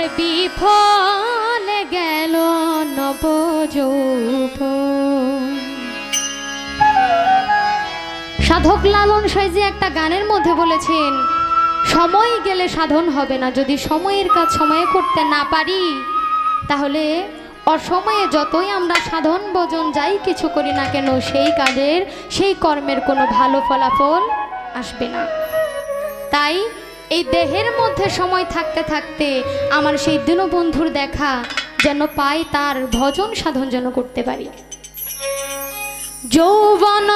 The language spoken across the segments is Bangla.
আমার বিফল গেল নবযৌবন সাধক লালন সাইজি একটা গানের মধ্যে বলেছেন, সময় গেলে সাধন হবে না, যদি সময়ের কাজ সময়ে করতে না পারি, তাহলে অসময়ে যতই আমরা সাধন ভোজন যাই কিছু করি না কেন, সেই কাজের, সেই কর্মের কোনো ভালো ফলাফল আসবে না। তাই এই দেহের মধ্যে সময় থাকতে থাকতে আমার সেই দীনবন্ধুর দেখা যেন পাই তার ভজন সাধন যেন করতে পারি। যৌবন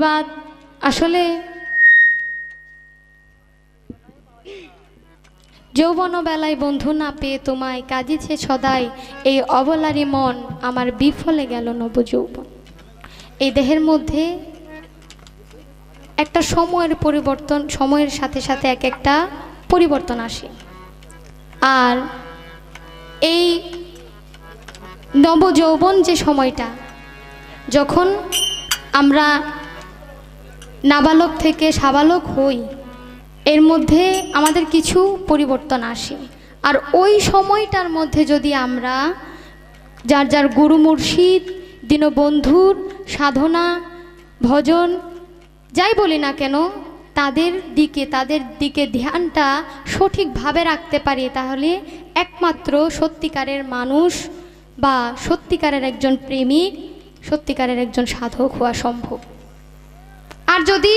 ধন্যবাদ। আসলে যৌবন বেলায় বন্ধু না পেয়ে তোমায় কাজিছে সদাই। এই অবলারী মন আমার বিফলে গেল নবযৌবন। এই দেহের মধ্যে একটা সময়ের পরিবর্তন, সময়ের সাথে সাথে এক একটা পরিবর্তন আসে। আর এই নবযৌবন যে সময়টা, যখন আমরা নাবালক থেকে সাবালক হই, এর মধ্যে আমাদের কিছু পরিবর্তন আসে। আর ওই সময়টার মধ্যে যদি আমরা যার যার গুরু মুর্শিদ, দীনবন্ধুর সাধনা, ভজন, যাই বলি না কেন, তাদের দিকে তাদের দিকে ধ্যানটা সঠিকভাবে রাখতে পারি, তাহলে একমাত্র সত্যিকারের মানুষ বা সত্যিকারের একজন প্রেমিক, সত্যিকারের একজন সাধক হওয়া সম্ভব। আর যদি?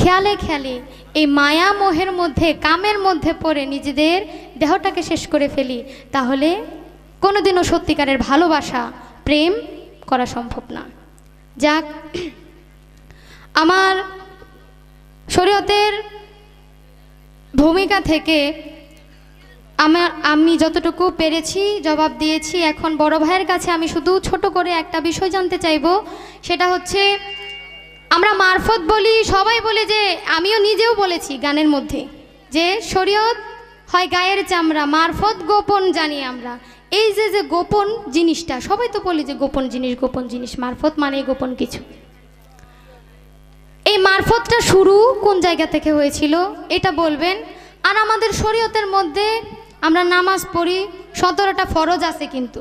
খেয়ালে খেয়ালে, এই মায়া মোহের মধ্যে, কামের মধ্যে পড়ে নিজেদের দেহটাকে শেষ করে ফেলি, তাহলে কোনোদিনও সত্যিকারের ভালোবাসা, প্রেম করা সম্ভব না। যাক, আমার শরীয়তের ভূমিকা থেকে আমার, আমি যতটুকু পেরেছি, জবাব দিয়েছি। এখন বড় ভাইয়ের কাছে আমি শুধু ছোট করে একটা বিষয় জানতে চাইব, সেটা হচ্ছে আমরা মারফত বলি, সবাই বলে যে, আমিও নিজেও বলেছি গানের মধ্যে, যে শরীয়ত হয় গায়ের চামড়া, মারফত গোপন জানি আমরা। এই যে যে গোপন জিনিসটা, সবাই তো বলি যে গোপন জিনিস গোপন জিনিস, মারফত মানে গোপন কিছু। এই মারফতটা শুরু কোন জায়গা থেকে হয়েছিল, এটা বলবেন? আর আমাদের শরীয়তের মধ্যে আমরা নামাজ পড়ি, সতেরোটা ফরজ আছে কিন্তু।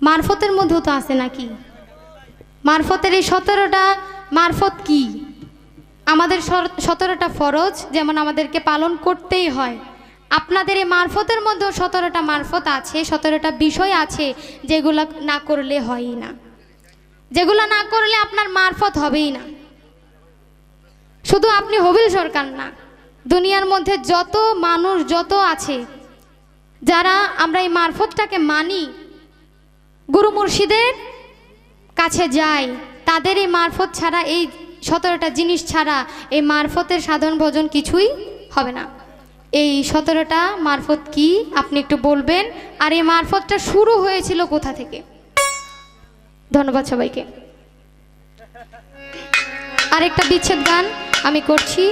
মারফতের মধ্যেও তো আছে নাকি? মারফতের এই সতেরোটা মারফত কি? আমাদের সতেরোটা ফরজ যেমন আমাদেরকে পালন করতেই হয়। আপনাদের এই মারফতের মধ্যেও সতেরোটা মারফত আছে, সতেরোটা বিষয় আছে যেগুলো না করলে হয়ই না। যেগুলো না করলে আপনার মারফত হবেই না। শুধু আপনি হবিল সরকার না, দুনিয়ার মধ্যে যত মানুষ যত আছে, যারা আমরা এই মারফতটাকে মানি, গুরু মুর্শিদের কাছে যাই তাদের এই মারফত ছাড়া, এই সতেরোটা জিনিস ছাড়া এই মারফতের সাধারণ ভোজন কিছুই হবে না। এই সতেরোটা মারফত কি আপনি একটু বলবেন? আর এই মারফতটা শুরু হয়েছিল কোথা থেকে? ধন্যবাদ সবাইকে। আরেকটা বিচ্ছেদ গান আমি করছি।